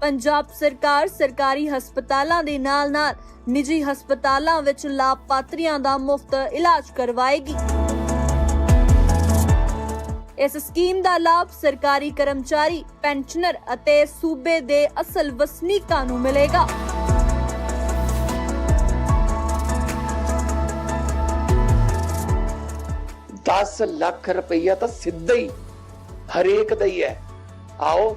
ਪੰਜਾਬ ਸਰਕਾਰ ਸਰਕਾਰੀ ਹਸਪਤਾਲਾਂ ਦੇ ਨਾਲ-ਨਾਲ ਨਿੱਜੀ ਹਸਪਤਾਲਾਂ ਵਿੱਚ ਲਾਭਪਾਤਰੀਆਂ ਦਾ ਮੁਫਤ ਇਲਾਜ ਕਰਵਾਏਗੀ। ਇਸ ਸਕੀਮ ਦਾ ਲਾਭ ਸਰਕਾਰੀ ਕਰਮਚਾਰੀ, ਪੈਨਸ਼ਨਰ ਅਤੇ ਸੂਬੇ ਦੇ ਅਸਲ ਵਸਨੀਕਾਂ ਨੂੰ ਮਿਲੇਗਾ। ਦਸ ਲੱਖ ਰੁਪਈਆ ਤਾਂ ਸਿੱਧਾ ਹੀ ਹਰੇਕ ਦਾ ਹੀ ਹੈ। ਆਓ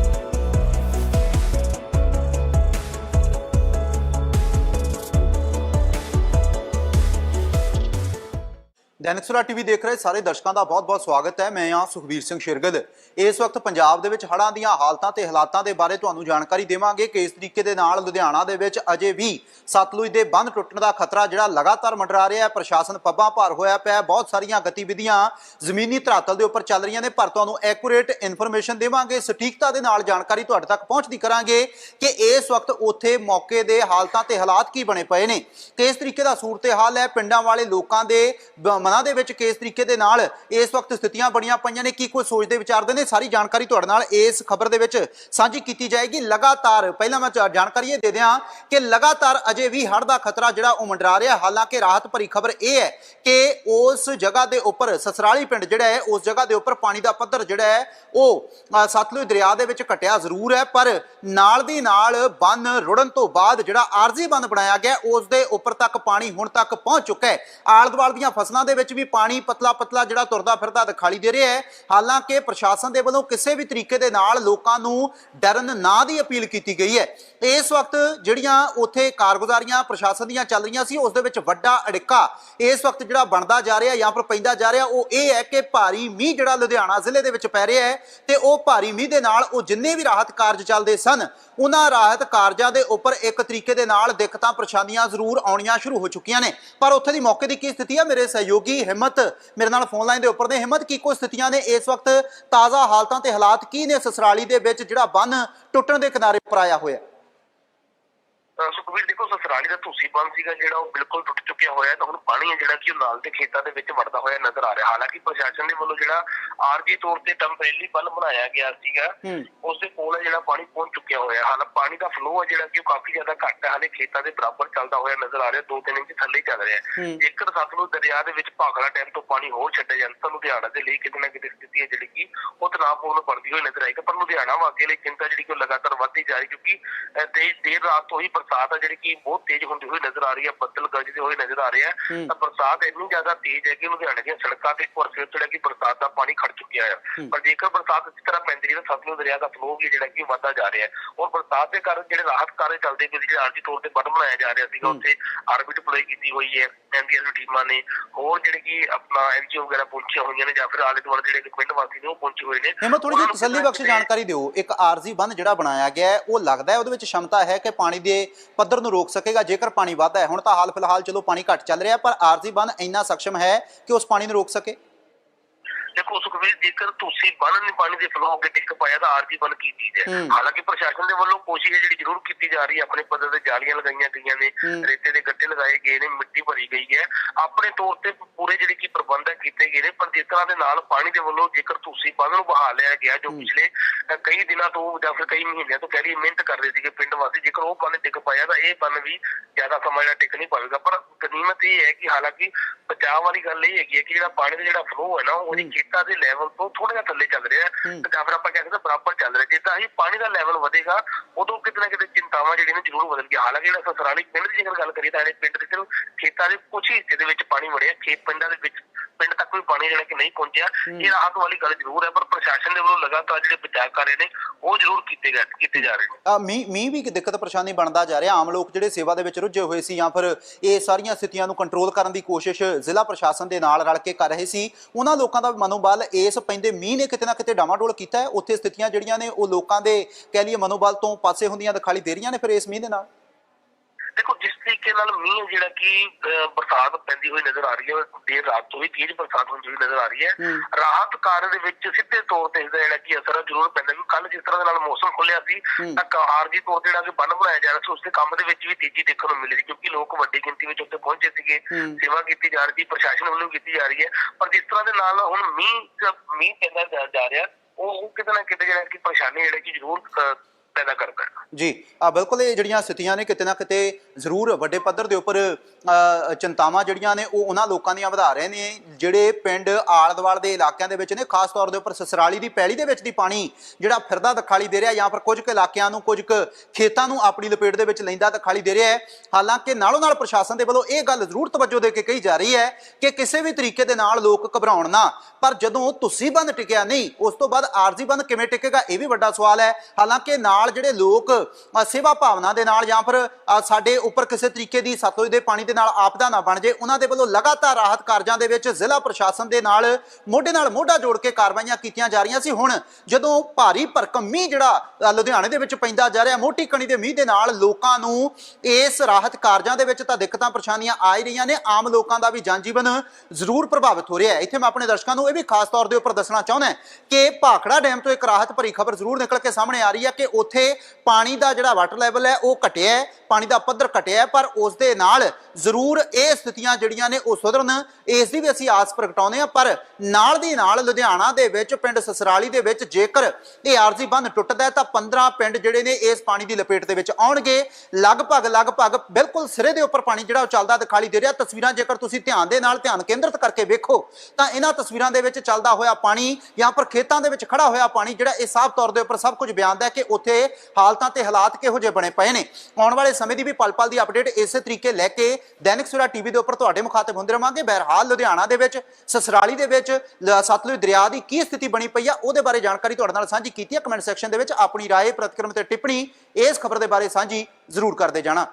ਦੈਨਿਕ ਸਵੇਰਾ ਟੀਵੀ ਦੇਖ ਰਹੇ ਸਾਰੇ ਦਰਸ਼ਕਾਂ ਦਾ ਬਹੁਤ-ਬਹੁਤ ਸਵਾਗਤ ਹੈ। ਮੈਂ ਹਾਂ ਸੁਖਬੀਰ ਸਿੰਘ ਸ਼ਿਰਗਲ। ਇਸ ਵਕਤ ਪੰਜਾਬ ਦੇ ਵਿੱਚ ਹੜ੍ਹਾਂ ਦੀਆਂ ਹਾਲਤਾਂ ਤੇ ਹਾਲਾਤਾਂ ਦੇ ਬਾਰੇ ਤੁਹਾਨੂੰ ਜਾਣਕਾਰੀ ਦੇਵਾਂਗੇ ਕਿ ਇਸ ਤਰੀਕੇ ਦੇ ਨਾਲ ਲੁਧਿਆਣਾ ਦੇ ਵਿੱਚ ਅਜੇ ਵੀ ਸਤਲੁਜ ਦੇ ਬੰਦ ਟੁੱਟਣ ਦਾ ਖਤਰਾ ਜਿਹੜਾ ਲਗਾਤਾਰ ਮੰਡਰਾ ਰਿਹਾ ਹੈ, ਪ੍ਰਸ਼ਾਸਨ ਪੱਬਾਂ ਭਾਰ ਹੋਇਆ ਪਿਆ ਬਹੁਤ ਸਾਰੀਆਂ ਗਤੀਵਿਧੀਆਂ ਜ਼ਮੀਨੀ ਧਰਾਤਲ ਦੇ ਉੱਪਰ ਚੱਲ ਰਹੀਆਂ ਨੇ, ਪਰ ਤੁਹਾਨੂੰ ਐਕੂਰੇਟ ਇਨਫੋਰਮੇਸ਼ਨ ਦੇਵਾਂਗੇ। ਸਟੀਕਤਾ ਦੇ ਨਾਲ ਜਾਣਕਾਰੀ ਤੁਹਾਡੇ ਤੱਕ ਪਹੁੰਚਦੀ ਕਰਾਂਗੇ ਕਿ ਇਸ ਵਕਤ ਉੱਥੇ ਮੌਕੇ ਦੇ ਹਾਲਤਾਂ ਤੇ ਹਾਲਾਤ ਕੀ ਬਣੇ ਪਏ ਨੇ। ਕਿਸ ਤਰੀਕੇ ਦਾ ਸੂਰਤ ਹਾਲ ਹੈ? ਪਿੰਡਾਂ ਵਾਲੇ ਲੋਕਾਂ ਦੇ ਮਨਾਂ ਦੇ ਵਿੱਚ ਕਿਸ ਤਰੀਕੇ ਦੇ ਨਾਲ ਇਸ ਵਕਤ ਸਥਿਤੀਆਂ ਬਣੀਆਂ ਪਈਆਂ ਨੇ, ਕੀ ਕੋਈ ਸੋਚਦੇ ਵਿਚਾਰਦੇ ਨੇ? ਸਾਰੀ ਜਾਣਕਾਰੀ ਤੁਹਾਡੇ ਨਾਲ ਇਸ ਖਬਰ ਦੇ ਵਿੱਚ ਸਾਂਝੀ ਕੀਤੀ ਜਾਏਗੀ। ਲਗਾਤਾਰ ਪਹਿਲਾਂ ਮੈਂ ਜਾਣਕਾਰੀ ਇਹ ਦੇ ਦਿਆਂ ਕਿ ਲਗਾਤਾਰ ਅਜੇ ਵੀ ਹੜ੍ਹ ਦਾ ਖਤਰਾ ਜਿਹੜਾ ਉਹ ਮੰਡਰਾ ਰਿਹਾ। ਹਾਲਾਂਕਿ ਰਾਹਤ ਭਰੀ ਖਬਰ ਇਹ ਹੈ ਕਿ ਉਸ ਜਗ੍ਹਾ ਦੇ ਉੱਪਰ ਸਸਰਾਲੀ ਪਿੰਡ ਜਿਹੜਾ ਹੈ, ਉਸ ਜਗ੍ਹਾ ਦੇ ਉੱਪਰ ਪਾਣੀ ਦਾ ਪੱਧਰ ਜਿਹੜਾ ਹੈ, ਉਹ ਸਤਲੁਜ ਦਰਿਆ ਦੇ ਵਿੱਚ ਘਟਿਆ ਜ਼ਰੂਰ ਹੈ। ਪਰ ਨਾਲ ਦੀ ਨਾਲ ਬੰਨ ਰੁੜਨ ਤੋਂ ਬਾਅਦ ਜਿਹੜਾ ਆਰਜ਼ੀ ਬੰਨ ਬਣਾਇਆ ਗਿਆ, ਉਸ ਦੇ ਉੱਪਰ ਤੱਕ ਪਾਣੀ ਹੁਣ ਤੱਕ ਪਹੁੰਚ ਚੁੱਕਾ ਹੈ। ਆਲੇ ਦੁਆਲੇ ਦੀਆਂ ਫਸਲਾਂ ਦੇ ਵਿੱਚ ਵੀ ਪਾਣੀ ਪਤਲਾ ਪਤਲਾ ਜਿਹੜਾ ਤੁਰਦਾ ਫਿਰਦਾ ਦਿਖਾਈ ਦੇ ਰਿਹਾ ਹੈ। ਹਾਲਾਂਕਿ ਪ੍ਰਸ਼ਾਸਨ ਦੇ ਵੱਲੋਂ ਕਿਸੇ ਵੀ ਤਰੀਕੇ ਦੇ ਨਾਲ ਲੋਕਾਂ ਨੂੰ ਡਰਨ ਨਾ ਦੀ ਅਪੀਲ ਕੀਤੀ ਗਈ ਹੈ। ਇਸ ਵਕਤ ਜਿਹੜੀਆਂ ਉੱਥੇ ਕਾਰਗੁਜ਼ਾਰੀਆਂ ਪ੍ਰਸ਼ਾਸਨ ਦੀਆਂ ਚੱਲ ਰਹੀਆਂ ਸੀ, ਉਸ ਦੇ ਵਿੱਚ ਵੱਡਾ ਅੜਿੱਕਾ ਇਸ ਵਕਤ ਜਿਹੜਾ ਬਣਦਾ ਜਾ ਰਿਹਾ ਜਾਂ ਫਿਰ ਪੈਂਦਾ ਜਾ ਰਿਹਾ, ਉਹ ਇਹ ਹੈ ਕਿ ਭਾਰੀ ਮੀਂਹ ਜਿਹੜਾ ਲੁਧਿਆਣਾ ਜ਼ਿਲ੍ਹੇ ਦੇ ਵਿੱਚ ਪੈ ਰਿਹਾ ਹੈ ਤੇ ਉਹ ਭਾਰੀ ਮੀਂਹ ਦੇ ਨਾਲ ਉਹ ਜਿੰਨੇ ਵੀ ਰਾਹਤ ਕਾਰਜ ਚੱਲਦੇ ਸਨ, ਉਹਨਾਂ ਰਾਹਤ ਕਾਰਜਾਂ ਦੇ ਉੱਪਰ ਇੱਕ ਤਰੀਕੇ ਦੇ ਨਾਲ ਦਿੱਕਤਾਂ, ਪਰੇਸ਼ਾਨੀਆਂ ਜ਼ਰੂਰ ਆਉਣੀਆਂ ਸ਼ੁਰੂ ਹੋ ਚੁੱਕੀਆਂ ਨੇ। ਪਰ ਉੱਥੇ ਦੀ ਮੌਕੇ ਦੀ ਕੀ ਸਥਿਤੀ ਹੈ ਮੇਰੇ ਸਹਿਯੋਗੀ ਹਿੰਮਤ। ਮੇਰੇ ਨਾਲ ਫੋਨ ਲਾਈਨ ਦੇ ਉੱਪਰ ਨੇ। ਹਿੰਮਤ, ਕੀ ਕੋਈ ਸਥਿਤੀਆਂ ਨੇ? ਇਸ ਵਕਤ ਤਾਜ਼ਾ ਹਾਲਤਾਂ ਤੇ ਹਾਲਾਤ ਕੀ ਨੇ? ਸਸਰਾਲੀ ਦੇ ਵਿੱਚ ਜਿਹੜਾ ਬੰਨ ਟੁੱਟਣ ਦੇ ਕਿਨਾਰੇ ਪਰ ਆਇਆ ਹੋਇਆ। ਅਹ ਸੁਖਬੀਰ ਦੇਖੋ ਸਸਰਾਲੀ ਦਾ ਧੂਸੀ ਬੰਦ ਸੀਗਾ ਜਿਹੜਾ ਉਹ ਬਿਲਕੁਲ ਟੁੱਟ ਚੁੱਕਿਆ ਹੋਇਆ ਤਾਂ ਹੁਣ ਪਾਣੀ ਹੈ ਜਿਹੜਾ ਕਿ ਉਹ ਨਾਲ ਦੇ ਖੇਤਾਂ ਦੇ ਵਿੱਚ ਵੜਦਾ ਹੋਇਆ ਨਜ਼ਰ ਆ ਰਿਹਾ। ਹਾਲਾਂਕਿ ਪ੍ਰਸ਼ਾਸਨ ਦੇ ਵੱਲੋਂ ਜਿਹੜਾ ਆਰਜੀ ਤੌਰ ਤੇ ਟੈਂਪਰੇਰੀ ਬੰਨ ਬਣਾਇਆ ਗਿਆ ਸੀਗਾ। ਉਸ ਦੇ ਕੋਲ ਜਿਹੜਾ ਪਾਣੀ ਪਹੁੰਚ ਚੁੱਕਿਆ ਹੋਇਆ। ਹਾਲਾਂ ਪਾਣੀ ਦਾ ਫਲੋ ਹੈ ਜਿਹੜਾ ਕਿ ਉਹ ਕਾਫੀ ਜ਼ਿਆਦਾ ਘੱਟ ਹੈ। ਹਾਲੇ ਖੇਤਾਂ ਦੇ ਬਰਾਬਰ ਚੱਲਦਾ ਹੋਇਆ ਨਜ਼ਰ ਆ ਰਿਹਾ ਦੋ ਤਿੰਨ ਇੰਚ ਥੱਲੇ ਚੱਲ ਰਿਹਾ ਹੂੰ। ਜੇਕਰ ਸਤਲੁਜ ਦਰਿਆ ਦੇ ਵਿੱਚ ਭਾਖੜਾ ਡੈਮ ਤੋਂ ਪਾਣੀ ਹੋਰ ਛੱਡਿਆ ਜਾਂਦਾ ਤਾਂ ਲੁਧਿਆਣਾ ਦੇ ਲਈ ਕਿਤੇ ਨਾ ਕਿਤੇ ਸਥਿਤੀ ਹੈ ਜਿਹੜੀ ਕਿ ਉਹ ਤਣਾਅਪੂਰਨ ਬਣਦੀ ਹੋਈ ਨਜ਼ਰ ਆਏਗੀ। ਪਰ ਲੁਧਿਆਣਾ ਵਾਸੀਆਂ ਲਈ ਚਿੰਤਾ ਜਿਹੜੀ ਕਿ ਉਹ ਲਗਾਤਾਰ ਵੱਧਦੀ ਜਾ ਰਹੀ ਕਿਉਂਕਿ ਦੇਰ ਰਾਤ ਤੋਂ ਹੀ ਬਰਸਾਤ ਹੈ ਜਿਹੜੀ ਕਿ ਬਹੁਤ ਤੇਜ਼ ਹੁੰਦੀ ਹੋਈ ਨਜ਼ਰ ਆ ਰਹੀ ਹੈ ਬੱਦਲ ਗਰਜਦੇ ਹੋਏ ਨਜ਼ਰ ਆ ਰਹੇ ਆ। ਤਾਂ ਬਰਸਾਤ ਇੰਨੀ ਜ਼ਿਆਦਾ ਤੇਜ਼ ਹੈ ਕਿ ਲੁਧਿਆਣੇ ਦੀਆਂ ਸੜਕਾਂ ਤੇ ਵਾਰ ਫਿਰ ਜਿਹੜਾ ਕਿ ਬਰਸਾਤ ਦਾ ਪਾਣੀ ਖੜ ਚੁੱਕਿਆ ਹੈ। ਪਰ ਜੇਕਰ ਬਰਸਾਤ ਇਸ ਤਰ੍ਹਾਂ ਪੈਂਦੀ ਰਹੀ ਤਾਂ ਸਤਲੁਜ ਦਰਿਆ ਦਾ ਫਲੋ ਵੀ ਜਿਹੜਾ ਕਿ ਵੱਧਦਾ ਜਾ ਰਿਹਾ ਹੈ ਔਰ ਬਰਸਾਤ ਦੇ ਕਾਰਨ ਜਿਹੜੇ ਰਾਹਤ ਕਾਰਜ ਚੱਲਦੇ ਪਏ ਸੀ ਜਿਹੜੇ ਆਰਜੀ ਤੌਰ ਤੇ ਬੰਨ ਬਣਾਇਆ ਜਾ ਰਿਹਾ ਸੀਗਾ। ਉੱਥੇ ਆਰਬਿਟ ਡਿਪਲੋਏ ਕੀਤੀ ਹੋਈ ਹੈ ਐਨਡੀਐਸ ਟੀਮਾਂ ਨੇ ਹੋਰ ਜਿਹੜੇ ਕਿ ਆਪਣਾ ਐਨਜੀਓ ਵਗੈਰਾ ਪਹੁੰਚੀਆਂ ਹੋਈਆਂ ਨੇ ਜਾਂ ਫਿਰ ਆਲੇ ਦੁਆਲੇ ਜਿਹੜੇ ਪਿੰਡ ਵਾਸੀ ਨੇ ਉਹ ਪਹੁੰਚੇ ਹੋਏ ਨੇ ਹਿੰਮਤ ਥੋੜੀ ਜਿਹੀ ਤਸੱਲੀ ਬਖਸ਼ ਜਾਣਕਾਰੀ ਦਿਓ। ਇੱਕ ਆਰਜ਼ੀ ਬੰਨ ਜਿਹੜਾ ਬਣਾਇਆ ਗਿਆ ਹੈ ਉਹ ਲੱਗਦਾ ਹੈ ਉਹਦੇ ਵਿੱਚ ਸ਼ਮਤਾ ਹੈ ਕਿ ਪਾਣੀ ਦੇ ਪੱਧਰ ਨੂੰ ਰੋਕ ਸਕੇਗਾ ਜੇਕਰ ਪਾਣੀ ਵੱਧਦਾ ਹੈ। ਹੁਣ ਤਾਂ ਹਾਲ ਫਿਲਹਾਲ ਚਲੋ ਪਾਣੀ ਘੱਟ ਚੱਲ ਰਿਹਾ ਪਰ ਆਰਜ਼ੀ ਬੰਨ ਇੰਨਾ ਸક્ષਮ ਹੈ ਕਿ ਉਸ ਪਾਣੀ ਨੂੰ ਰੋਕ ਸਕੇ। ਦੇਖੋ ਸੁਖਵੀਰ ਜੇਕਰ ਤੁਸੀਂ ਬੰਨ ਨਹੀਂ ਪਾਣੀ ਦੇ ਫਲੋ ਅੱਗੇ ਟਿਕ ਪਾਇਆ ਤਾਂ ਆਰਜੀ ਬੰਨ ਕੀ ਚੀਜ਼ ਹੈ। ਹਾਲਾਂਕਿ ਪ੍ਰਸ਼ਾਸਨ ਦੇ ਵੱਲੋਂ ਕੋਸ਼ਿਸ਼ ਹੈ ਜਿਹੜੀ ਜ਼ਰੂਰ ਕੀਤੀ ਜਾ ਰਹੀ ਹੈ ਆਪਣੇ ਪੱਧਰ ਤੇ ਜਾਲੀਆਂ ਲਗਾਈਆਂ ਗਈਆਂ ਨੇ। ਰੇਤੇ ਦੇ ਗੱਟੇ ਲਗਾਏ ਗਏ ਨੇ ਮਿੱਟੀ ਭਰੀ ਗਈ ਹੈ ਆਪਣੇ ਤੌਰ ਤੇ ਪੂਰੇ ਜਿਹੜੇ ਕੀ ਪ੍ਰਬੰਧ ਹੈ ਕੀਤੇ ਗਏ ਨੇ ਪਰ ਜਿਸ ਤਰ੍ਹਾਂ ਦੇ ਨਾਲ ਪਾਣੀ ਦੇ ਵੱਲੋਂ ਜੇਕਰ ਤੁਸੀਂ ਬੰਨ ਨੂੰ ਬਹਾ ਲਿਆ ਗਿਆ ਜੋ। ਪਿਛਲੇ ਕਈ ਦਿਨਾਂ ਤੋਂ ਜਾਂ ਫਿਰ ਕਈ ਮਹੀਨਿਆਂ ਤੋਂ ਕਹਿ ਰਹੀ ਮਿਹਨਤ ਕਰ ਰਹੇ ਸੀਗੇ ਪਿੰਡ ਵਾਸੀ ਜੇਕਰ ਉਹ ਬੰਨ ਟਿਕ ਪਾਇਆ ਤਾਂ ਇਹ ਬੰਨ ਵੀ ਜ਼ਿਆਦਾ ਸਮਾਂ ਜਿਹੜਾ ਟਿਕ ਨਹੀਂ ਪਾਵੇਗਾ ਪਰ ਗਨੀਮਤ ਇਹ ਹੈ ਕਿ ਹਾਲਾਂਕਿ ਬਚਾਅ ਵਾਲੀ ਗੱਲ ਇਹ ਹੈਗੀ ਹੈ ਕਿ ਜਿਹੜਾ ਪਾਣੀ ਦਾ ਜਿਹੜਾ ਫਲੋ ਹੈ ਨਾ ਉਹ ਉਹਦੀ। ਖੇਤਾਂ ਦੇ ਲੈਵਲ ਤੋਂ ਥੋੜਾ ਜਿਹਾ ਥੱਲੇ ਚੱਲ ਰਿਹਾ ਹੈ ਜਾਂ ਫਿਰ ਆਪਾਂ ਕਹਿ ਸਕਦੇ ਹਾਂ ਬਰਾਬਰ ਚੱਲ ਰਿਹਾ ਜਿੱਦਾਂ ਹੀ ਪਾਣੀ ਦਾ ਲੈਵਲ ਵਧੇਗਾ ਉਦੋਂ ਕਿਤੇ ਨਾ ਕਿਤੇ ਚਿੰਤਾਵਾਂ ਜਿਹੜੀਆਂ ਨੇ ਜ਼ਰੂਰ ਬਦਲਣਗੀਆਂ ਹਾਲਾਂਕਿ ਜਿਹੜਾ ਸਸਰਾਲੀ ਪਿੰਡ ਦੀ ਜੇਕਰ ਗੱਲ ਕਰੀਏ ਤਾਂ ਇਹ ਪਿੰਡ ਦੇ ਸਿਰਫ ਖੇਤਾਂ ਦੇ ਕੁਝ ਹਿੱਸੇ ਦੇ ਵਿੱਚ ਪਾਣੀ ਵੜਿਆ ਖੇਤ ਪਿੰਡਾਂ ਦੇ ਵਿੱਚ ਪਿੰਡ ਤੱਕ ਕੋਈ ਪਾਣੀ ਜਿਹੜਾ ਕਿ ਨਹੀਂ ਪਹੁੰਚਿਆ ਇਹ ਰਾਹਤ ਵਾਲੀ ਗੱਲ ਜ਼ਰੂਰ ਹੈ ਪਰ ਪ੍ਰਸ਼ਾਸਨ ਦੇ ਵੱਲੋਂ ਲਗਾਤਾਰ ਜਿਹੜੇ ਬਚਾਅ ਕਾਰਜ ਨੇ ਉਹ ਜ਼ਰੂਰ ਕੀਤੇ ਗਏ ਕੀਤੇ ਜਾ ਰਹੇ ਨੇ। ਮੀਂਹ ਮੀਂਹ ਵੀ ਇੱਕ ਦਿੱਕਤ ਪਰੇਸ਼ਾਨੀ ਬਣਦਾ ਜਾ ਰਿਹਾ। ਆਮ ਲੋਕ ਜਿਹੜੇ ਸੇਵਾ ਦੇ ਵਿੱਚ ਰੁੱਝੇ ਹੋਏ ਸੀ ਜਾਂ ਫਿਰ ਇਹ ਸਾਰੀਆਂ ਸਥਿਤੀਆਂ ਨੂੰ ਕੰਟਰੋਲ ਕਰਨ ਦੀ ਕੋਸ਼ਿਸ਼ ਜ਼ਿਲ੍ਹਾ ਪ੍ਰਸ਼ਾਸਨ ਦੇ ਨਾਲ ਰਲ ਕੇ ਕਰ ਰਹੇ ਸੀ ਉਹਨਾਂ ਲੋਕਾਂ ਦਾ ਮਨੋਬਲ ਇਸ ਪੈਂਦੇ ਮੀਂਹ ਨੇ ਕਿਤੇ ਨਾ ਕਿਤੇ ਡਾਮਾਡੋਲ ਕੀਤਾ ਹੈ। ਉੱਥੇ ਸਥਿਤੀਆਂ ਜਿਹੜੀਆਂ ਨੇ ਉਹ ਲੋਕਾਂ ਦੇ ਕਹਿ ਲਈਏ ਮਨੋਬਲ ਤੋਂ ਪਾਸੇ ਹੁੰਦੀਆਂ ਦਿਖਾਈ ਦੇ ਰਹੀਆਂ ਨੇ ਫਿਰ ਇਸ ਮੀਂਹ ਦੇ ਨਾਲ। ਦੇਖੋ ਜਿਸ ਤਰੀਕੇ ਨਾਲ ਮੀਂਹ ਜਿਹੜਾ ਕਿ ਬਰਸਾਤ ਪੈਂਦੀ ਹੋਈ ਨਜ਼ਰ ਆ ਰਹੀ ਹੈ ਦੇਰ ਰਾਤ ਤੋਂ ਹੀ ਤੇਜ਼ ਬਰਸਾਤ ਹੁੰਦੀ ਹੋਈ ਨਜ਼ਰ ਆ ਰਹੀ ਹੈ। ਰਾਹਤ ਕਾਰਜ ਦੇ ਵਿੱਚ ਸਿੱਧੇ ਤੌਰ ਤੇ ਇਹਦਾ ਜਿਹੜਾ ਕਿ ਅਸਰ ਜ਼ਰੂਰ ਪੈਂਦਾ ਕਿ ਕੱਲ ਜਿਸ ਤਰ੍ਹਾਂ ਦੇ ਨਾਲ ਮੌਸਮ ਖੁੱਲਿਆ ਸੀ। ਤਾਂ ਕਾਰਜੀ ਤੌਰ ਤੇ ਜਿਹੜਾ ਕਿ ਬੰਨ ਬਣਾਇਆ ਜਾ ਰਿਹਾ ਸੀ ਉਸ ਦੇ ਕੰਮ ਦੇ ਵਿੱਚ ਵੀ ਤੇਜ਼ੀ ਦੇਖਣ ਨੂੰ ਮਿਲੀ ਕਿਉਂਕਿ ਲੋਕ ਵੱਡੀ ਗਿਣਤੀ ਵਿੱਚ ਉੱਥੇ ਪਹੁੰਚੇ ਸੀਗੇ। ਸੇਵਾ ਕੀਤੀ ਜਾ ਰਹੀ ਸੀ ਪ੍ਰਸ਼ਾਸਨ ਵੱਲੋਂ ਕੀਤੀ ਜਾ ਰਹੀ ਹੈ ਪਰ ਜਿਸ ਤਰ੍ਹਾਂ ਦੇ ਨਾਲ ਹੁਣ ਮੀਂਹ ਮੀਂਹ ਪੈਂਦਾ ਜਾ- ਰਿਹਾ ਉਹ ਕਿਤੇ ਨਾ ਕਿਤੇ ਜਿਹੜਾ ਕਿ ਪਰੇਸ਼ਾਨੀ ਜਿਹੜਾ ਕਿ ਜ਼ਰੂਰ ਪੈਦਾ ਕਰਦਾ ਹੈ ਜੀ, ਆ ਬਿਲਕੁਲ ਇਹ ਜਿਹੜੀਆਂ ਸਥਿਤੀਆਂ ਨੇ ਕਿਤੇ ਨਾ ਕਿਤੇ ਜ਼ਰੂਰ ਵੱਡੇ ਪੱਧਰ ਦੇ ਉੱਪਰ ਚਿੰਤਾਵਾਂ ਜਿਹੜੀਆਂ ਨੇ ਉਹ ਉਹਨਾਂ ਲੋਕਾਂ ਦੀਆਂ ਵਧਾ ਰਹੇ ਨੇ। ਜਿਹੜੇ ਪਿੰਡ ਆਲ ਦੁਆਲ ਦੇ ਇਲਾਕਿਆਂ ਦੇ ਵਿੱਚ ਨੇ, ਖਾਸ ਤੌਰ ਦੇ ਉੱਪਰ ਸਸਰਾਲੀ ਦੀ ਪੈਲੀ ਦੇ ਵਿੱਚ ਦੀ ਪਾਣੀ ਜਿਹੜਾ ਫਿਰਦਾ ਦਿਖਾਲੀ ਦੇ ਰਿਹਾ ਜਾਂ ਫਿਰ ਕੁਝ ਕੁ ਇਲਾਕਿਆਂ ਨੂੰ, ਕੁਝ ਕੁ ਖੇਤਾਂ ਨੂੰ ਆਪਣੀ ਲਪੇਟ ਦੇ ਵਿੱਚ ਲੈਂਦਾ ਦਿਖਾਲੀ ਦੇ ਰਿਹਾ ਹੈ। ਹਾਲਾਂਕਿ ਨਾਲੋਂ ਨਾਲ ਪ੍ਰਸ਼ਾਸਨ ਦੇ ਵੱਲੋਂ ਇਹ ਗੱਲ ਜ਼ਰੂਰ ਤਵੱਜੋ ਦੇ ਕੇ ਕਹੀ ਜਾ ਰਹੀ ਹੈ ਕਿ ਕਿਸੇ ਵੀ ਤਰੀਕੇ ਦੇ ਨਾਲ ਲੋਕ ਘਬਰਾਉਣ ਨਾ। ਪਰ ਜਦੋਂ ਤੁਸੀਂ ਬੰਦ ਟਿਕਿਆ ਨਹੀਂ, ਉਸ ਤੋਂ ਬਾਅਦ ਆਰਜ਼ੀ ਬੰਦ ਕਿਵੇਂ ਟਿਕੇਗਾ, ਇਹ ਵੀ ਵੱਡਾ ਸਵਾਲ ਹੈ। ਹਾਲਾਂਕਿ ਨਾਲ ਨਾਲ ਜਿਹੜੇ ਲੋਕ ਸੇਵਾ ਭਾਵਨਾ ਦੇ ਨਾਲ ਜਾਂ ਫਿਰ ਸਾਡੇ ਉੱਪਰ ਕਿਸੇ ਤਰੀਕੇ ਦੀ ਸਤਲੁਜ ਦੇ ਪਾਣੀ ਦੇ ਨਾਲ ਆਪਦਾ ਨਾ ਬਣ ਜੇ, ਉਹਨਾਂ ਦੇ ਵੱਲੋਂ ਲਗਾਤਾਰ ਰਾਹਤ ਕਾਰਜਾਂ ਦੇ ਵਿੱਚ ਜ਼ਿਲ੍ਹਾ ਪ੍ਰਸ਼ਾਸਨ ਦੇ ਨਾਲ ਮੋਢੇ ਨਾਲ ਮੋਢਾ ਜੋੜ ਕੇ ਕਾਰਵਾਈਆਂ ਕੀਤੀਆਂ ਜਾ ਰਹੀਆਂ ਸੀ। ਹੁਣ ਜਦੋਂ ਭਾਰੀ ਭਰਕਮ ਮੀਂਹ ਜਿਹੜਾ ਲੁਧਿਆਣੇ ਦੇ ਵਿੱਚ ਪੈਂਦਾ ਜਾ ਰਿਹਾ, ਮੋਟੀ ਕਣੀ ਦੇ ਮੀਂਹ ਦੇ ਨਾਲ ਲੋਕਾਂ ਨੂੰ ਇਸ ਰਾਹਤ ਕਾਰਜਾਂ ਦੇ ਵਿੱਚ ਤਾਂ ਦਿੱਕਤਾਂ ਪਰੇਸ਼ਾਨੀਆਂ ਆ ਹੀ ਰਹੀਆਂ ਨੇ। ਆਮ ਲੋਕਾਂ ਦਾ ਵੀ ਜਨਜੀਵਨ ਜ਼ਰੂਰ ਪ੍ਰਭਾਵਿਤ ਹੋ ਰਿਹਾ ਹੈ। ਇੱਥੇ ਮੈਂ ਆਪਣੇ ਦਰਸ਼ਕਾਂ ਨੂੰ ਇਹ ਵੀ ਖਾਸ ਤੌਰ ਦੇ ਉੱਪਰ ਦੱਸਣਾ ਚਾਹੁੰਦਾ ਕਿ ਭਾਖੜਾ ਡੈਮ ਤੋਂ ਇੱਕ ਰਾਹਤ ਭਰੀ ਖਬਰ ਜ਼ਰੂਰ ਨਿਕਲ ਕੇ ਸਾਹਮਣੇ ਆ ਰਹੀ ਹੈ ਕਿ ਉੱਥੇ ਉੱਥੇ ਪਾਣੀ ਦਾ ਜਿਹੜਾ ਵਾਟਰ ਲੈਵਲ ਹੈ ਉਹ ਘਟਿਆ ਹੈ, ਪਾਣੀ ਦਾ ਪੱਧਰ ਘਟਿਆ ਪਰ ਉਸ ਦੇ ਨਾਲ ਜ਼ਰੂਰ ਇਹ ਸਥਿਤੀਆਂ ਜਿਹੜੀਆਂ ਨੇ ਉਹ ਸੁਧਰਨ, ਇਸ ਦੀ ਵੀ ਅਸੀਂ ਆਸ ਪ੍ਰਗਟਾਉਂਦੇ ਹਾਂ, ਪਰ ਨਾਲ ਦੀ ਨਾਲ ਲੁਧਿਆਣਾ ਦੇ ਵਿੱਚ, ਪਿੰਡ ਸਸਰਾਲੀ ਦੇ ਵਿੱਚ ਜੇਕਰ ਇਹ ਆਰਜ਼ੀ ਬੰਦ ਟੁੱਟਦਾ ਹੈ, ਤਾਂ 15 ਪਿੰਡ ਜਿਹੜੇ ਨੇ ਇਸ ਪਾਣੀ ਦੀ ਲਪੇਟ ਦੇ ਵਿੱਚ ਆਉਣਗੇ। ਲਗਭਗ ਲਗਭਗ ਬਿਲਕੁਲ ਸਿਰੇ ਦੇ ਉੱਪਰ ਪਾਣੀ ਜਿਹੜਾ ਉਹ ਚੱਲਦਾ ਦਿਖਾਈ ਦੇ ਰਿਹਾ। ਤਸਵੀਰਾਂ ਜੇਕਰ ਤੁਸੀਂ ਧਿਆਨ ਦੇ ਨਾਲ, ਧਿਆਨ ਕੇਂਦਰਿਤ ਕਰਕੇ ਵੇਖੋ, ਤਾਂ ਇਹਨਾਂ ਤਸਵੀਰਾਂ ਦੇ ਵਿੱਚ ਚੱਲਦਾ ਹੋਇਆ ਪਾਣੀ, ਜਾਂ ਪਰ ਖੇਤਾਂ ਦੇ ਵਿੱਚ ਖੜਾ ਹੋਇਆ ਪਾਣੀ, ਜਿਹੜਾ ਇਹ ਸਾਫ਼ ਤੌਰ ਦੇ ਉੱਪਰ ਸਭ ਕੁਝ ਬਿਆਨਦਾ ਹੈ ਕਿ ਉੱਥੇ ਹਾਲਤਾਂ ਤੇ ਹਾਲਾਤ ਕਿਹੋ ਜਿਹੇ ਬਣੇ ਪਏ ਨੇ। ਆਉਣ ਵਾਲੇ ਸਮੇਂ ਦੀ ਵੀ ਪਲ ਪਲ ਦੀ ਅਪਡੇਟ ਇਸੇ ਤਰੀਕੇ ਲੈ ਕੇ ਦੈਨਿਕ ਸਵੇਰਾ ਟੀਵੀ ਦੇ ਉੱਪਰ ਤੁਹਾਡੇ ਮੁਖਾਤਬ ਹੁੰਦੇ ਰਵਾਂਗੇ। ਬਹਰਹਾਲ ਲੁਧਿਆਣਾ ਦੇ ਵਿੱਚ, ਸਸਰਾਲੀ ਦੇ ਵਿੱਚ ਸਤਲੁਜ ਦਰਿਆ ਦੀ ਕੀ ਸਥਿਤੀ ਬਣੀ ਪਈ ਆ, ਉਹਦੇ ਬਾਰੇ ਜਾਣਕਾਰੀ ਤੁਹਾਡੇ ਨਾਲ ਸਾਂਝੀ ਕੀਤੀ ਹੈ ਕਮੈਂਟ ਸੈਕਸ਼ਨ ਦੇ ਵਿੱਚ ਆਪਣੀ ਰਾਏ, ਪ੍ਰਤੀਕਰਮ ਤੇ ਟਿੱਪਣੀ ਇਸ ਖਬਰ ਦੇ ਬਾਰੇ ਸਾਂਝੀ ਜ਼ਰੂਰ ਕਰਦੇ ਜਾਣਾ।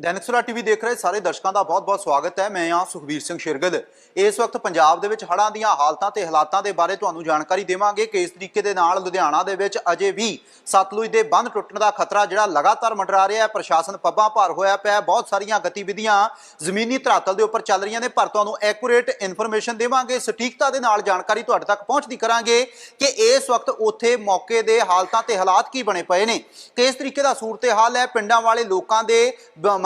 ਦੈਨਿਕ ਸਵੇਰਾ ਟੀਵੀ ਦੇਖ ਰਹੇ ਸਾਰੇ ਦਰਸ਼ਕਾਂ ਦਾ ਬਹੁਤ-ਬਹੁਤ ਸਵਾਗਤ ਹੈ। ਮੈਂ ਹਾਂ ਸੁਖਬੀਰ ਸਿੰਘ ਸ਼ਿਰਗਲ। ਇਸ ਵਕਤ ਪੰਜਾਬ ਦੇ ਵਿੱਚ ਹੜ੍ਹਾਂ ਦੀਆਂ ਹਾਲਤਾਂ ਤੇ ਹਾਲਾਤਾਂ ਦੇ ਬਾਰੇ ਤੁਹਾਨੂੰ ਜਾਣਕਾਰੀ ਦੇਵਾਂਗੇ ਕਿ ਇਸ ਤਰੀਕੇ ਦੇ ਨਾਲ ਲੁਧਿਆਣਾ ਦੇ ਵਿੱਚ ਅਜੇ ਵੀ ਸਤਲੁਜ ਦੇ ਬੰਦ ਟੁੱਟਣ ਦਾ ਖਤਰਾ ਜਿਹੜਾ ਲਗਾਤਾਰ ਮੰਡਰਾ ਰਿਹਾ ਹੈ। ਪ੍ਰਸ਼ਾਸਨ ਪੱਬਾਂ ਭਾਰ ਹੋਇਆ ਪਿਆ ਬਹੁਤ ਸਾਰੀਆਂ ਗਤੀਵਿਧੀਆਂ ਜ਼ਮੀਨੀ ਧਰਾਤਲ ਦੇ ਉੱਪਰ ਚੱਲ ਰਹੀਆਂ ਨੇ, ਪਰ ਤੁਹਾਨੂੰ ਐਕੂਰੇਟ ਇਨਫੋਰਮੇਸ਼ਨ ਦੇਵਾਂਗੇ। ਸਟੀਕਤਾ ਦੇ ਨਾਲ ਜਾਣਕਾਰੀ ਤੁਹਾਡੇ ਤੱਕ ਪਹੁੰਚਦੀ ਕਰਾਂਗੇ ਕਿ ਇਸ ਵਕਤ ਉੱਥੇ ਮੌਕੇ ਦੇ ਹਾਲਤਾਂ ਤੇ ਹਾਲਾਤ ਕੀ ਬਣੇ ਪਏ ਨੇ। ਕਿਸ ਤਰੀਕੇ ਦਾ ਸੂਰਤ-ਹਾਲ ਹੈ? ਪਿੰਡਾਂ ਵਾਲੇ ਲੋਕਾਂ ਦੇ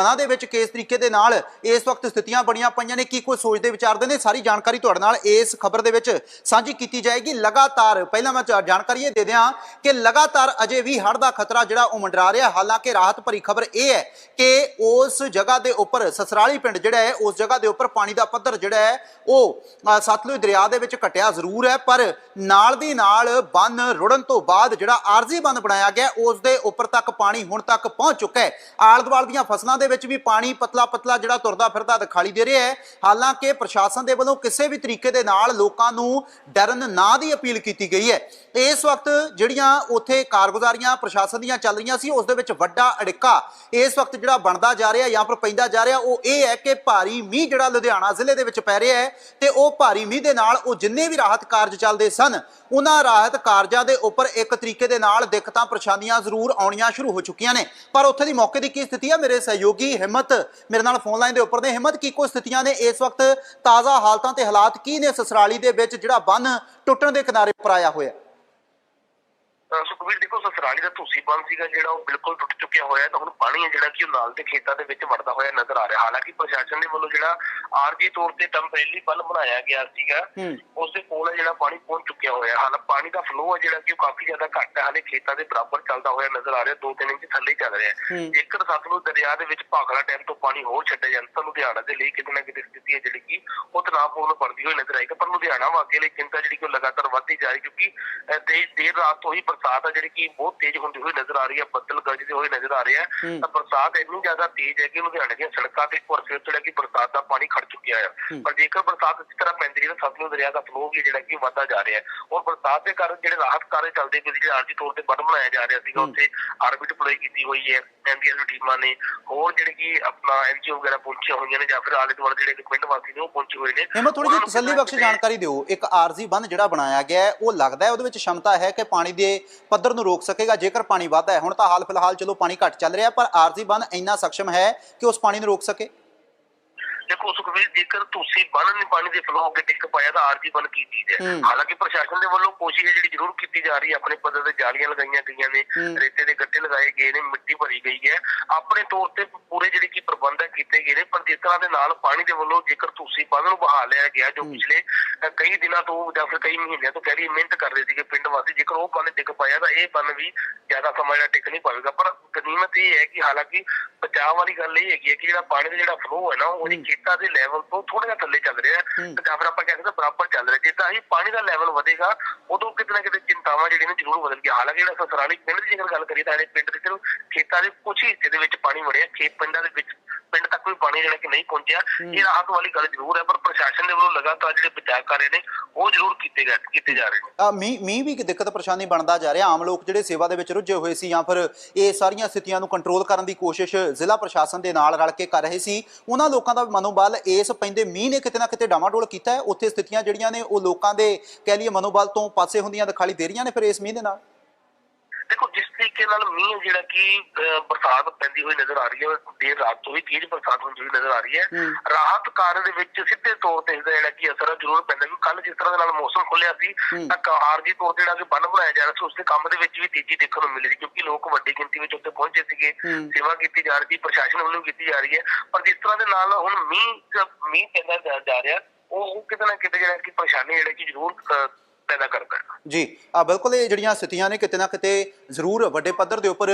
ਮਨਾਂ ਦੇ ਵਿੱਚ ਕਿਸ ਤਰੀਕੇ ਦੇ ਨਾਲ ਇਸ ਵਕਤ ਸਥਿਤੀਆਂ ਬਣੀਆਂ ਪਈਆਂ ਨੇ। ਕੀ ਕੋਈ ਸੋਚਦੇ ਵਿਚਾਰਦੇ ਨੇ? ਸਾਰੀ ਜਾਣਕਾਰੀ ਤੁਹਾਡੇ ਨਾਲ ਇਸ ਖਬਰ ਦੇ ਵਿੱਚ ਸਾਂਝੀ ਕੀਤੀ ਜਾਏਗੀ। ਲਗਾਤਾਰ ਪਹਿਲਾਂ ਮੈਂ ਜਾਣਕਾਰੀ ਇਹ ਦੇ ਦਿਆਂ ਕਿ ਲਗਾਤਾਰ ਅਜੇ ਵੀ ਹੜ੍ਹ ਦਾ ਖਤਰਾ ਜਿਹੜਾ ਉਹ ਮੰਡਰਾ ਰਿਹਾ। ਹਾਲਾਂਕਿ ਰਾਹਤ ਭਰੀ ਖਬਰ ਇਹ ਹੈ ਕਿ ਉਸ ਜਗ੍ਹਾ ਦੇ ਉੱਪਰ ਸਸਰਾਲੀ ਪਿੰਡ ਜਿਹੜਾ ਹੈ, ਉਸ ਜਗ੍ਹਾ ਦੇ ਉੱਪਰ ਪਾਣੀ ਦਾ ਪੱਧਰ ਜਿਹੜਾ ਹੈ, ਉਹ ਸਤਲੁਜ ਦਰਿਆ ਦੇ ਵਿੱਚ ਘਟਿਆ ਜ਼ਰੂਰ ਹੈ। ਪਰ ਨਾਲ ਦੀ ਨਾਲ ਬੰਨ ਰੁੜਨ ਤੋਂ ਬਾਅਦ ਜਿਹੜਾ ਆਰਜ਼ੀ ਬੰਨ ਬਣਾਇਆ ਗਿਆ, ਉਸ ਦੇ ਉੱਪਰ ਤੱਕ ਪਾਣੀ ਹੁਣ ਤੱਕ ਪਹੁੰਚ ਚੁੱਕਾ ਹੈ। ਆਲੇ ਦੁਆਲੇ ਦੀਆਂ ਫਸਲਾਂ ਦੇ ਵਿੱਚ ਵੀ ਪਾਣੀ ਪਤਲਾ ਪਤਲਾ ਜਿਹੜਾ ਤੁਰਦਾ ਫਿਰਦਾ ਦਿਖਾਈ ਦੇ ਰਿਹਾ ਹੈ। ਹਾਲਾਂਕਿ ਪ੍ਰਸ਼ਾਸਨ ਦੇ ਵੱਲੋਂ ਕਿਸੇ ਵੀ ਤਰੀਕੇ ਦੇ ਨਾਲ ਲੋਕਾਂ ਨੂੰ ਡਰਨ ਨਾ ਦੀ ਅਪੀਲ ਕੀਤੀ ਗਈ ਹੈ। ਇਸ ਵਕਤ ਜਿਹੜੀਆਂ ਉੱਥੇ ਕਾਰਗੁਜ਼ਾਰੀਆਂ ਪ੍ਰਸ਼ਾਸਨ ਦੀਆਂ ਚੱਲ ਰਹੀਆਂ ਸੀ, ਉਸ ਦੇ ਵਿੱਚ ਵੱਡਾ ਅੜਿੱਕਾ ਇਸ ਵਕਤ ਜਿਹੜਾ ਬਣਦਾ ਜਾ ਰਿਹਾ, ਜਾਂ ਫਿਰ ਪੈਂਦਾ ਜਾ ਰਿਹਾ, ਉਹ ਇਹ ਹੈ ਕਿ ਭਾਰੀ ਮੀਂਹ ਜਿਹੜਾ ਲੁਧਿਆਣਾ ਜ਼ਿਲ੍ਹੇ ਦੇ ਵਿੱਚ ਪੈ ਰਿਹਾ ਹੈ ਤੇ ਉਹ ਭਾਰੀ ਮੀਂਹ ਦੇ ਨਾਲ ਉਹ ਜਿੰਨੇ ਵੀ ਰਾਹਤ ਕਾਰਜ ਚੱਲਦੇ ਸਨ, ਉਹਨਾਂ ਰਾਹਤ ਕਾਰਜਾਂ ਦੇ ਉੱਪਰ ਇੱਕ ਤਰੀਕੇ ਦੇ ਨਾਲ ਦਿੱਕਤਾਂ, ਪਰੇਸ਼ਾਨੀਆਂ ਜ਼ਰੂਰ ਆਉਣੀਆਂ ਸ਼ੁਰੂ ਹੋ ਚੁੱਕੀਆਂ ਨੇ। ਪਰ ਉੱਥੇ ਦੀ ਮੌਕੇ ਦੀ ਕੀ ਸਥਿਤੀ ਹੈ? ਮੇਰੇ ਸਹਿਯੋਗੀ ਹਿੰਮਤ, ਮੇਰੇ ਨਾਲ ਫੋਨ ਲਾਈਨ ਦੇ ਉੱਪਰ ਨੇ। ਹਿੰਮਤ ਕੀ? ਕੋ ਸਥਿਤੀਆਂ ਨੇ ਇਸ ਵਕਤ ਤਾਜ਼ਾ ਹਾਲਤਾਂ ਤੇ ਹਾਲਾਤ ਕੀ ਨੇ? ਸਸਰਾਲੀ ਦੇ ਵਿੱਚ ਜਿਹੜਾ ਬੰਨ ਟੁੱਟਣ ਦੇ ਕਿਨਾਰੇ ਉੱਪਰ ਆਇਆ ਹੋਇਆ। ਅਹ ਸੁਖਬੀਰ ਦੇਖੋ ਸਸਰਾਲੀ ਦਾ ਧੂਸੀ ਬੰਨ ਸੀਗਾ ਜਿਹੜਾ ਉਹ ਬਿਲਕੁਲ ਟੁੱਟ ਚੁੱਕਿਆ ਹੋਇਆ ਹੈ ਤਾਂ ਹੁਣ ਪਾਣੀ ਹੈ ਜਿਹੜਾ ਕਿ ਉਹ ਨਾਲ ਦੇ ਖੇਤਾਂ ਦੇ ਵਿੱਚ ਵੜਦਾ ਹੋਇਆ ਨਜ਼ਰ ਆ ਰਿਹਾ। ਹਾਲਾਂਕਿ ਪ੍ਰਸ਼ਾਸਨ ਦੇ ਵੱਲੋਂ ਜਿਹੜਾ ਆਰਜੀ ਤੌਰ ਤੇ ਟੈਂਪਰੇਰੀ ਬੰਨ ਬਣਾਇਆ ਗਿਆ ਸੀਗਾ ਉਸ ਦੇ ਕੋਲ ਜਿਹੜਾ ਪਾਣੀ ਪਹੁੰਚ ਚੁੱਕਿਆ ਹੋਇਆ। ਹਾਲਾਂ ਪਾਣੀ ਦਾ ਫਲੋ ਹੈ ਜਿਹੜਾ ਕਿ ਉਹ ਕਾਫੀ ਜ਼ਿਆਦਾ ਘੱਟ ਹੈ। ਹਾਲੇ ਖੇਤਾਂ ਦੇ ਬਰਾਬਰ ਚੱਲਦਾ ਹੋਇਆ ਨਜ਼ਰ ਆ ਰਿਹਾ 2-3 ਇੰਚ ਥੱਲੇ ਚੱਲ ਰਿਹਾ ਹੂੰ। ਜੇਕਰ ਸਤਲੁਜ ਦਰਿਆ ਦੇ ਵਿੱਚ ਭਾਖੜਾ ਡੈਮ ਤੋਂ ਪਾਣੀ ਹੋਰ ਛੱਡਿਆ ਜਾਂਦਾ ਤਾਂ ਲੁਧਿਆਣਾ ਦੇ ਲਈ ਕਿਤੇ ਨਾ ਕਿਤੇ ਸਥਿਤੀ ਹੈ ਜਿਹੜੀ ਕਿ ਉਹ ਤਣਾਅਪੂਰਨ ਬਣਦੀ ਹੋਈ ਨਜ਼ਰ ਆਏਗੀ। ਪਰ ਲੁਧਿਆਣਾ ਵਾਸੀਆਂ ਲਈ ਚਿੰਤਾ ਜਿਹੜੀ ਕਿ ਉਹ ਲਗਾਤਾਰ ਵੱਧਦੀ ਜਾ ਰਹੀ ਕਿਉਂਕਿ ਦੇਰ ਰਾਤ ਤੋਂ ਹੀ ਬਰਸਾਤ ਆ ਜਿਹੜੀ ਕਿ ਬਹੁਤ ਤੇਜ਼ ਹੁੰਦੀ ਹੋਈ ਨਜ਼ਰ ਆ ਰਹੀ ਹੈ ਬੱਦਲ ਗਰਜਦੇ ਹੋਏ ਨਜ਼ਰ ਆ ਰਹੇ ਆ। ਤਾਂ ਬਰਸਾਤ ਇੰਨੀ ਜ਼ਿਆਦਾ ਤੇਜ਼ ਹੈ ਕਿ ਲੁਧਿਆਣੇ ਦੀਆਂ ਸੜਕਾਂ ਤੇ ਇੱਕ ਵਾਰ ਫਿਰ ਜਿਹੜਾ ਕਿ ਬਰਸਾਤ ਦਾ ਪਾਣੀ ਖੜ ਚੁੱਕਿਆ ਹੈ। ਪਰ ਜੇਕਰ ਬਰਸਾਤ ਇਸ ਤਰ੍ਹਾਂ ਪੈਂਦੀ ਰਹੀ ਤਾਂ ਸਤਲੁਜ ਦਰਿਆ ਦਾ ਫਲੋ ਵੀ ਜਿਹੜਾ ਕਿ ਵਧਦਾ ਜਾ ਰਿਹਾ ਹੈ ਔਰ ਬਰਸਾਤ ਦੇ ਕਾਰਨ ਜਿਹੜੇ ਰਾਹਤ ਕਾਰਜ ਚੱਲਦੇ ਪਏ ਜਿਹੜੇ ਆਰਜੀ ਤੌਰ ਤੇ ਬੰਨ ਬਣਾਇਆ ਜਾ ਰਿਹਾ ਸੀਗਾ। ਉੱਥੇ ਆਰਮੀ ਡਿਪਲੋਏ ਕੀਤੀ ਹੋਈ ਹੈ ਐਨਡੀਆਰ ਟੀਮਾਂ ਨੇ ਹੋਰ ਜਿਹੜੇ ਕਿ ਆਪਣਾ ਐਨਜੀਓ ਵਗੈਰਾ ਪਹੁੰਚੀਆਂ ਹੋਈਆਂ ਨੇ ਜਾਂ ਫਿਰ ਆਲੇ ਦੁਆਲੇ ਜਿਹੜੇ ਕਿ ਪਿੰਡ ਵਾਸੀ ਨੇ ਉਹ ਪਹੁੰਚੇ ਹੋਏ ਨੇ ਹਿੰਮਤ ਥੋੜੀ ਜਿਹੀ ਤਸੱਲੀ ਬਖਸ਼ ਜਾਣਕਾਰੀ ਦਿਓ। ਇੱਕ ਆਰਜ਼ੀ ਬੰਨ ਜਿਹੜਾ ਬਣਾਇਆ ਗਿਆ ਹੈ ਉਹ ਲੱਗਦਾ ਹੈ ਉਹਦੇ ਵਿੱਚ ਸ਼ਮਤਾ ਹੈ ਕਿ ਪਾਣੀ ਦੇ ਪੱਧਰ ਨੂੰ ਰੋਕ ਸਕੇਗਾ। ਜੇਕਰ ਪਾਣੀ ਵੱਧਦਾ ਹੈ ਹੁਣ ਤਾਂ ਹਾਲ ਫਿਲਹਾਲ ਚਲੋ ਪਾਣੀ ਘੱਟ ਚੱਲ ਰਿਹਾ ਪਰ ਆਰਜ਼ੀ ਬੰਨ ਇੰਨਾ ਸક્ષਮ ਹੈ ਕਿ ਉਸ ਪਾਣੀ ਨੂੰ ਰੋਕ ਸਕੇ। ਦੇਖੋ ਸੁਖਵੀਰ ਜੇਕਰ ਤੁਸੀਂ ਬੰਨ ਨਹੀਂ ਪਾਣੀ ਦੇ ਫਲੋ ਅੱਗੇ ਟਿਕ ਪਾਇਆ ਤਾਂ ਆਰਜੀ ਬੰਨ ਕੀ ਚੀਜ਼ ਹੈ। ਹਾਲਾਂਕਿ ਪ੍ਰਸ਼ਾਸਨ ਦੇ ਵੱਲੋਂ ਕੋਸ਼ਿਸ਼ ਹੈ ਜਿਹੜੀ ਜ਼ਰੂਰ ਕੀਤੀ ਜਾ ਰਹੀ ਹੈ ਆਪਣੇ ਪੱਧਰ ਤੇ ਜਾਲੀਆਂ ਲਗਾਈਆਂ ਗਈਆਂ ਨੇ। ਰੇਤੇ ਦੇ ਗੱਟੇ ਲਗਾਏ ਗਏ ਨੇ ਮਿੱਟੀ ਭਰੀ ਗਈ ਹੈ ਆਪਣੇ ਤੌਰ ਤੇ ਪੂਰੇ ਜਿਹੜੇ ਕੀ ਪ੍ਰਬੰਧ ਕੀਤੇ ਗਏ ਨੇ ਪਰ ਜਿਸ ਤਰ੍ਹਾਂ ਦੇ ਨਾਲ ਪਾਣੀ ਦੇ ਵੱਲੋਂ ਜੇਕਰ ਤੁਸੀਂ ਬੰਨ ਨੂੰ ਬਹਾ ਲਿਆ ਗਿਆ ਜੋ। ਪਿਛਲੇ ਕਈ ਦਿਨਾਂ ਤੋਂ ਜਾਂ ਫਿਰ ਕਈ ਮਹੀਨਿਆਂ ਤੋਂ ਕਹਿ ਮਿਹਨਤ ਕਰ ਰਹੇ ਸੀਗੇ ਪਿੰਡ ਵਾਸੀ ਜੇਕਰ ਉਹ ਬੰਨ ਟਿਕ ਪਾਇਆ ਤਾਂ ਇਹ ਬੰਨ ਵੀ ਜ਼ਿਆਦਾ ਸਮਾਂ ਜਿਹੜਾ ਟਿਕ ਨਹੀਂ ਪਾਵੇਗਾ ਪਰ ਗਨੀਮਤ ਇਹ ਹੈ ਕਿ ਹਾਲਾਂਕਿ ਬਚਾਅ ਵਾਲੀ ਗੱਲ ਇਹ ਹੈਗੀ ਹੈ ਕਿ ਜਿਹੜਾ ਪਾਣੀ ਦਾ ਜਿਹੜਾ ਫਲੋ ਹੈ ਨਾ ਉਹ ਉਹਦੀ ਖੇਤਾਂ ਦੇ ਲੈਵਲ ਤੋਂ ਥੋੜਾ ਜਿਹਾ ਥੱਲੇ ਚੱਲ ਰਿਹਾ। ਤੇ ਜਾਂ ਫਿਰ ਆਪਾਂ ਕਹਿ ਸਕਦੇ ਹਾਂ ਬਰਾਬਰ ਚੱਲ ਰਿਹਾ ਜਿੱਦਾਂ ਹੀ ਪਾਣੀ ਦਾ ਲੈਵਲ ਵਧੇਗਾ ਉਦੋਂ ਕਿਤੇ ਨਾ ਕਿਤੇ ਚਿੰਤਾਵਾਂ ਜਿਹੜੀਆਂ ਨੇ ਜ਼ਰੂਰ ਬਦਲਣਗੀਆਂ ਹਾਲਾਂਕਿ ਜਿਹੜਾ ਸਸਰਾਲੀ ਪਿੰਡ ਦੀ ਜੇਕਰ ਗੱਲ ਕਰੀਏ ਤਾਂ ਇਹਦੇ ਪਿੰਡ ਦੇ ਸਿਰਫ ਖੇਤਾਂ ਦੇ ਕੁਝ ਹਿੱਸੇ ਦੇ ਵਿੱਚ ਪਾਣੀ ਵੜਿਆ ਖੇਤ ਪਿੰਡਾਂ ਦੇ ਵਿੱਚ ਪਿੰਡ ਤੱਕ ਕੋਈ ਪਾਣੀ ਜਿਹੜਾ ਕਿ ਨਹੀਂ ਪਹੁੰਚਿਆ। ਇਹ ਰਾਹਤ ਵਾਲੀ ਗੱਲ ਜ਼ਰੂਰ ਹੈ ਪਰ ਪ੍ਰਸ਼ਾਸਨ ਦੇ ਵੱਲੋਂ ਲਗਾਤਾਰ ਜਿਹੜੇ ਬਚਾਅ ਕਰ ਰਹੇ ਨੇ ਉਹ ਜ਼ਰੂਰ ਕੀਤੇ ਗਏ ਕੀਤੇ ਜਾ ਰਹੇ ਨੇ। ਮੀਂਹ ਮੀਂਹ ਵੀ ਇੱਕ ਦਿੱਕਤ ਪਰੇਸ਼ਾਨੀ ਬਣਦਾ ਜਾ ਰਿਹਾ। ਆਮ ਲੋਕ ਜਿਹੜੇ ਸੇਵਾ ਦੇ ਵਿੱਚ ਰੁੱਝੇ ਹੋਏ ਸੀ ਜਾਂ ਫਿਰ ਇਹ ਸਾਰੀਆਂ ਸਥਿਤੀਆਂ ਨੂੰ ਕੰਟਰੋਲ ਕਰਨ ਦੀ ਕੋਸ਼ਿਸ਼ ਜ਼ਿਲ੍ਹਾ ਪ੍ਰਸ਼ਾਸਨ ਦੇ ਨਾਲ ਰਲ ਕੇ ਕਰ ਰਹੇ ਸੀ ਉਹਨਾਂ ਲੋਕਾਂ ਦਾ ਮਨੋਬਲ ਇਸ ਪੈਂਦੇ ਮੀਂਹ ਨੇ ਕਿਤੇ ਨਾ ਕਿਤੇ ਡਾਮਾਡੋਲ ਕੀਤਾ ਹੈ। ਉੱਥੇ ਸਥਿਤੀਆਂ ਜਿਹੜੀਆਂ ਨੇ ਉਹ ਲੋਕਾਂ ਦੇ ਕਹਿ ਲਈਏ ਮਨੋਬਲ ਤੋਂ ਪਾਸੇ ਹੁੰਦੀਆਂ ਦਿਖਾਈ ਦੇ ਰਹੀਆਂ ਨੇ ਫਿਰ ਇਸ ਮੀਂਹ ਦੇ ਨਾਲ। ਦੇਖੋ ਜਿਸ ਤਰੀਕੇ ਨਾਲ ਮੀਂਹ ਜਿਹੜਾ ਕਿ ਬਰਸਾਤ ਪੈਂਦੀ ਹੋਈ ਨਜ਼ਰ ਆ ਰਹੀ ਹੈ ਦੇਰ ਰਾਤ ਤੋਂ ਵੀ ਤੇਜ਼ ਬਰਸਾਤ ਹੁੰਦੀ ਹੋਈ ਨਜ਼ਰ ਆ ਰਹੀ ਹੈ। ਰਾਹਤ ਕਾਰਜ ਦੇ ਵਿੱਚ ਸਿੱਧੇ ਤੌਰ ਤੇ ਇਸਦਾ ਜਿਹੜਾ ਕਿ ਅਸਰ ਜ਼ਰੂਰ ਪੈਂਦਾ ਕਿ ਕੱਲ ਜਿਸ ਤਰ੍ਹਾਂ ਦੇ ਨਾਲ ਮੌਸਮ ਖੁੱਲਿਆ ਸੀ। ਤਾਂ ਕਾਰਜੀ ਤੌਰ ਤੇ ਜਿਹੜਾ ਕਿ ਬੰਨ ਬਣਾਇਆ ਜਾ ਰਿਹਾ ਸੀ ਉਸ ਦੇ ਕੰਮ ਦੇ ਵਿੱਚ ਵੀ ਤੇਜ਼ੀ ਦੇਖਣ ਨੂੰ ਮਿਲੀ ਸੀ ਕਿਉਂਕਿ ਲੋਕ ਵੱਡੀ ਗਿਣਤੀ ਵਿੱਚ ਉੱਥੇ ਪਹੁੰਚੇ ਸੀਗੇ। ਸੇਵਾ ਕੀਤੀ ਜਾ ਰਹੀ ਸੀ ਪ੍ਰਸ਼ਾਸਨ ਵੱਲੋਂ ਕੀਤੀ ਜਾ ਰਹੀ ਹੈ ਪਰ ਜਿਸ ਤਰ੍ਹਾਂ ਦੇ ਨਾਲ ਹੁਣ ਮੀਂਹ ਮੀਂਹ ਪੈਂਦਾ ਜਾ- ਰਿਹਾ ਉਹ ਕਿਤੇ ਨਾ ਕਿਤੇ ਜਿਹੜਾ ਕਿ ਪਰੇਸ਼ਾਨੀ ਜਿਹੜਾ ਕਿ ਜ਼ਰੂਰ ਪੈਦਾ ਕਰਦਾ ਹੈ। ਜੀ, ਆ ਬਿਲਕੁਲ ਇਹ ਜਿਹੜੀਆਂ ਸਥਿਤੀਆਂ ਨੇ ਕਿਤੇ ਨਾ ਕਿਤੇ ਜ਼ਰੂਰ ਵੱਡੇ ਪੱਧਰ ਦੇ ਉੱਪਰ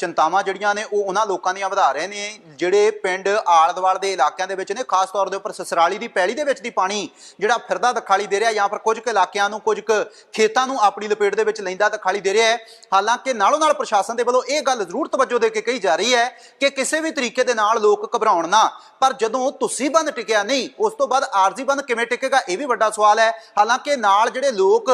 ਚਿੰਤਾਵਾਂ ਜਿਹੜੀਆਂ ਨੇ, ਉਹ ਉਹਨਾਂ ਲੋਕਾਂ ਦੀਆਂ ਵਧਾ ਰਹੇ ਨੇ। ਜਿਹੜੇ ਪਿੰਡ ਆਲ ਦੇ ਇਲਾਕਿਆਂ ਦੇ ਵਿੱਚ ਨੇ, ਖਾਸ ਤੌਰ ਦੇ ਉੱਪਰ ਸਸਰਾਲੀ ਦੀ ਪੈਲੀ ਦੇ ਵਿੱਚ ਦੀ ਪਾਣੀ ਜਿਹੜਾ ਫਿਰਦਾ ਦਿਖਾਈ ਦੇ ਰਿਹਾ, ਜਾਂ ਫਿਰ ਕੁਝ ਕੁ ਇਲਾਕਿਆਂ ਨੂੰ, ਕੁਝ ਕੁ ਖੇਤਾਂ ਨੂੰ ਆਪਣੀ ਲਪੇਟ ਦੇ ਵਿੱਚ ਲੈਂਦਾ ਦਿਖਾਲੀ ਦੇ ਰਿਹਾ ਹੈ। ਹਾਲਾਂਕਿ ਨਾਲੋਂ ਨਾਲ ਪ੍ਰਸ਼ਾਸਨ ਦੇ ਵੱਲੋਂ ਇਹ ਗੱਲ ਜ਼ਰੂਰ ਤਵੱਜੋ ਦੇ ਕੇ ਕਹੀ ਜਾ ਰਹੀ ਹੈ ਕਿ ਕਿਸੇ ਵੀ ਤਰੀਕੇ ਦੇ ਨਾਲ ਲੋਕ ਘਬਰਾਉਣ ਨਾ। ਪਰ ਜਦੋਂ ਤੁਸੀਂ ਬੰਦ ਟਿਕਿਆ ਨਹੀਂ, ਉਸ ਤੋਂ ਬਾਅਦ ਆਰਜ਼ੀ ਬੰਦ ਕਿਵੇਂ ਟਿਕੇਗਾ, ਇਹ ਵੀ ਵੱਡਾ ਸਵਾਲ ਹੈ। ਹਾਲਾਂਕਿ ਨਾਲ ਜਿਹੜੇ ਲੋਕ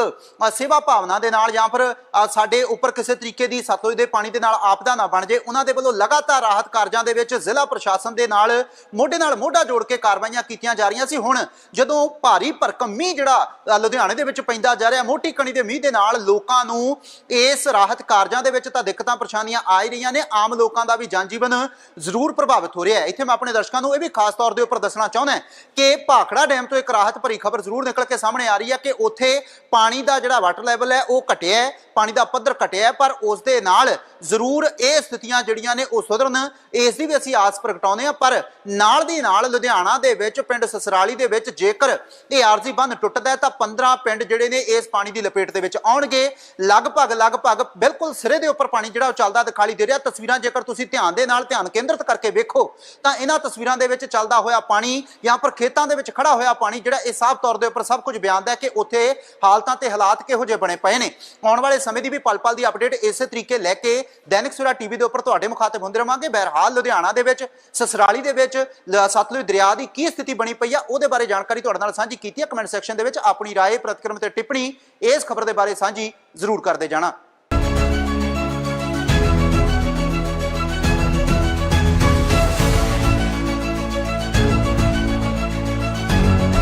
ਸੇਵਾ ਭਾਵਨਾ ਦੇ ਨਾਲ ਜਾਂ ਫਿਰ ਸਾਡੇ ਉੱਪਰ ਕਿਸੇ ਤਰੀਕੇ ਦੀ ਸਤਲੁਜ ਦੇ ਪਾਣੀ ਦੇ ਨਾਲ ਆਪਦਾ ਨਾ ਬਣ ਜੇ, ਉਹਨਾਂ ਦੇ ਵੱਲੋਂ ਲਗਾਤਾਰ ਰਾਹਤ ਕਾਰਜਾਂ ਦੇ ਵਿੱਚ ਜ਼ਿਲ੍ਹਾ ਪ੍ਰਸ਼ਾਸਨ ਦੇ ਨਾਲ ਮੋਢੇ ਨਾਲ ਮੋਢਾ ਜੋੜ ਕੇ ਕਾਰਵਾਈਆਂ ਕੀਤੀਆਂ ਜਾ ਰਹੀਆਂ ਸੀ। ਹੁਣ ਜਦੋਂ ਭਾਰੀ ਭਰਕਮ ਮੀਂਹ ਜਿਹੜਾ ਲੁਧਿਆਣੇ ਦੇ ਵਿੱਚ ਪੈਂਦਾ ਜਾ ਰਿਹਾ, ਮੋਟੀ ਕਣੀ ਦੇ ਮੀਂਹ ਦੇ ਨਾਲ ਲੋਕਾਂ ਨੂੰ ਇਸ ਰਾਹਤ ਕਾਰਜਾਂ ਦੇ ਵਿੱਚ ਤਾਂ ਦਿੱਕਤਾਂ ਪਰੇਸ਼ਾਨੀਆਂ ਆ ਹੀ ਰਹੀਆਂ ਨੇ। ਆਮ ਲੋਕਾਂ ਦਾ ਵੀ ਜਨਜੀਵਨ ਜ਼ਰੂਰ ਪ੍ਰਭਾਵਿਤ ਹੋ ਰਿਹਾ ਹੈ। ਇੱਥੇ ਮੈਂ ਆਪਣੇ ਦਰਸ਼ਕਾਂ ਨੂੰ ਇਹ ਵੀ ਖਾਸ ਤੌਰ ਦੇ ਉੱਪਰ ਦੱਸਣਾ ਚਾਹੁੰਦਾ ਕਿ ਭਾਖੜਾ ਡੈਮ ਤੋਂ ਇੱਕ ਰਾਹਤ ਭਰੀ ਖਬਰ ਜ਼ਰੂਰ ਨਿਕਲ ਕੇ ਸਾਹਮਣੇ ਆ ਰਹੀ ਹੈ ਕਿ ਉੱਥੇ ਪਾਣੀ ਦਾ ਜਿਹੜਾ ਵਾਟਰ ਲੈਵਲ ਹੈ ਉਹ ਘਟਿਆ ਹੈ, ਪਾਣੀ ਦਾ ਪੱਧਰ ਘਟਿਆ ਹੈ, ਪਰ ਉਸ ਦੇ ਨਾਲ ਜ਼ਰੂਰ ਇਹ ਸਥਿਤੀਆਂ ਜਿਹੜੀਆਂ ਨੇ ਉਹ ਸੁਧਰਨ, ਇਸ ਦੀ ਵੀ ਅਸੀਂ ਆਸ ਪ੍ਰਗਟਾਉਂਦੇ ਹਾਂ, ਪਰ ਨਾਲ ਦੀ ਨਾਲ ਲੁਧਿਆਣਾ ਦੇ ਵਿੱਚ, ਪਿੰਡ ਸਸਰਾਲੀ ਦੇ ਵਿੱਚ ਜੇਕਰ ਇਹ ਆਰਜ਼ੀ ਬੰਦ ਟੁੱਟਦਾ ਹੈ, ਤਾਂ 15 ਪਿੰਡ ਜਿਹੜੇ ਨੇ ਇਸ ਪਾਣੀ ਦੀ ਲਪੇਟ ਦੇ ਵਿੱਚ ਆਉਣਗੇ। ਲਗਭਗ ਲਗਭਗ ਬਿਲਕੁਲ ਸਿਰੇ ਦੇ ਉੱਪਰ ਪਾਣੀ ਜਿਹੜਾ ਉਹ ਚੱਲਦਾ ਦਿਖਾਈ ਦੇ ਰਿਹਾ। ਤਸਵੀਰਾਂ ਜੇਕਰ ਤੁਸੀਂ ਧਿਆਨ ਦੇ ਨਾਲ, ਧਿਆਨ ਕੇਂਦਰਿਤ ਕਰਕੇ ਵੇਖੋ, ਤਾਂ ਇਹਨਾਂ ਤਸਵੀਰਾਂ ਦੇ ਵਿੱਚ ਚੱਲਦਾ ਹੋਇਆ ਪਾਣੀ, ਜਾਂ ਪਰ ਖੇਤਾਂ ਦੇ ਵਿੱਚ ਖੜਾ ਹੋਇਆ ਪਾਣੀ ਜਿਹੜਾ ਇਹ ਸਾਫ਼ ਤੌਰ ਦੇ ਉੱਪਰ ਸਭ ਕੁਝ ਬਿਆਨਦਾ ਹੈ ਕਿ ਉੱਥੇ ਹਾਲਤਾਂ ਤੇ ਹਾਲਾਤ ਕਿਹੋ ਜਿਹੇ ਬਣੇ ਪਏ ਨੇ? ਆਉਣ ਵਾਲੇ ਸਮੇਂ ਦੀ ਵੀ ਪਲ ਪਲ ਦੀ ਅਪਡੇਟ ਇਸੇ ਤਰੀਕੇ ਲੈ ਕੇ ਦੈਨਿਕ ਸਵੇਰਾ ਟੀਵੀ ਦੇ ਉੱਪਰ ਤੁਹਾਡੇ ਮੁਖਾਤਬ ਹੁੰਦੇ ਰਵਾਂਗੇ। ਬਹਿਰਹਾਲ ਲੁਧਿਆਣਾ ਦੇ ਵਿੱਚ, ਸਸਰਾਲੀ ਦੇ ਵਿੱਚ ਸਤਲੁਜ ਦਰਿਆ ਦੀ ਕੀ ਸਥਿਤੀ ਬਣੀ ਪਈ ਆ, ਉਹਦੇ ਬਾਰੇ ਜਾਣਕਾਰੀ ਤੁਹਾਡੇ ਨਾਲ ਸਾਂਝੀ ਕੀਤੀ ਹੈ ਕਮੈਂਟ ਸੈਕਸ਼ਨ ਦੇ ਵਿੱਚ ਆਪਣੀ ਰਾਏ, ਪ੍ਰਤੀਕਰਮ ਤੇ ਟਿੱਪਣੀ ਇਸ ਖਬਰ ਦੇ ਬਾਰੇ ਸਾਂਝੀ ਜ਼ਰੂਰ ਕਰਦੇ ਜਾਣਾ।